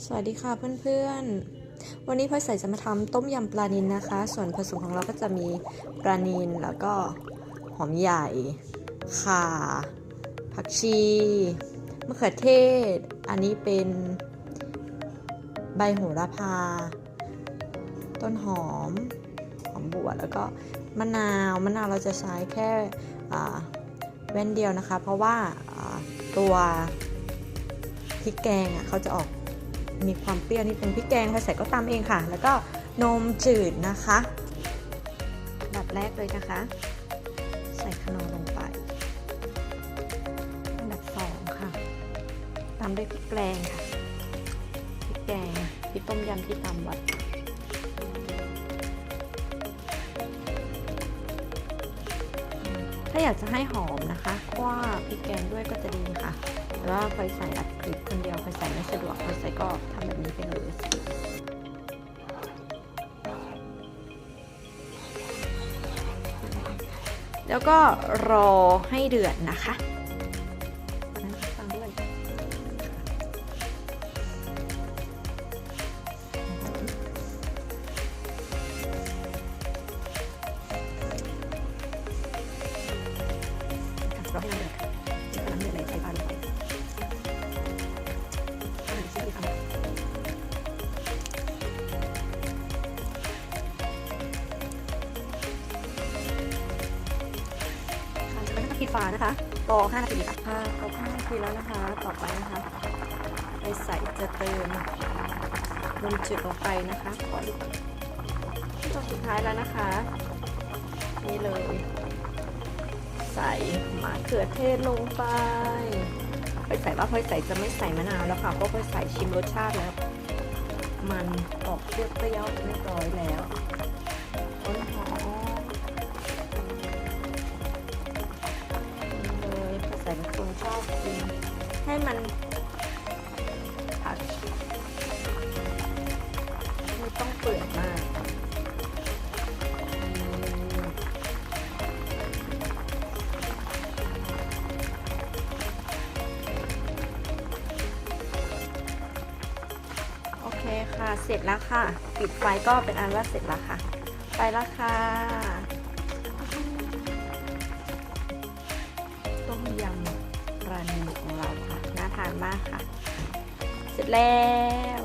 สวัสดีค่ะเพื่อนๆ วันนี้พลอยใส่จะมาทำต้มยำปลานิลนะคะ ส่วนผสมของเราก็จะมีปลานิลแล้วก็หอมใหญ่ ข่า ผักชี มะเขือเทศ อันนี้เป็นใบโหระพา ต้นหอม หอมบัวแล้วก็มะนาว มะนาวเราจะใช้แค่แว่นเดียวนะคะ เพราะว่าอ่าตัวพริกแกงอะเขาจะออก มีความเปรี้ยวนิดนึงพริกแกงพอใส่ก็ตามเองค่ะ แล้วก็นมจืดนะคะดับแรกเลยนะคะ ใส่ขนมลงไปอันดับสองค่ะ ตามด้วยพริกแกงค่ะพริกแกงพริกต้มยำที่ตำไว้ถ้าอยากจะให้หอมนะคะเพราะว่าพริกแกงด้วยก็จะดีค่ะ ว่าพลอยใส่อัดคลิปคนเดียวพลอยใส่ไม่สะดวกพลอยใส่ก็ทำแบบนี้ไปเลยแล้วก็รอให้เดือดนะคะฟังด้วยรอให้น้ำเดือ ค่ะจะเป็นน้ำพริกปลานะคะรอ5นาทีค่ะค่ะครบ5นาทีแล้วนะคะ ต่อไปนะคะไปใส่จะเติมนมจืดลงไปนะคะขอดูตอนสุดท้ายแล้วนะคะ นี่เลย ใส่มะเขือเทศลงไปพลอยใส่ว่าพลอยใส่จะไม่ใส่มะนาวแล้วค่ะเพราะพอยใส่ชิมรสชาติแล้ว มันออกเปรี้ยวๆเรียบร้อยแล้ว เลยพลอยใส่เป็นคนชอบกินให้มันผัดไม่ต้องเปื่อยมากโอเคค่ะ เสร็จแล้วค่ะ ปิดไฟก็เป็นอันว่าเสร็จแล้วค่ะ ไปแล้วค่ะ ต้มยำปลาเนิลของเราค่ะ น่าทานมากค่ะ เสร็จแล้ว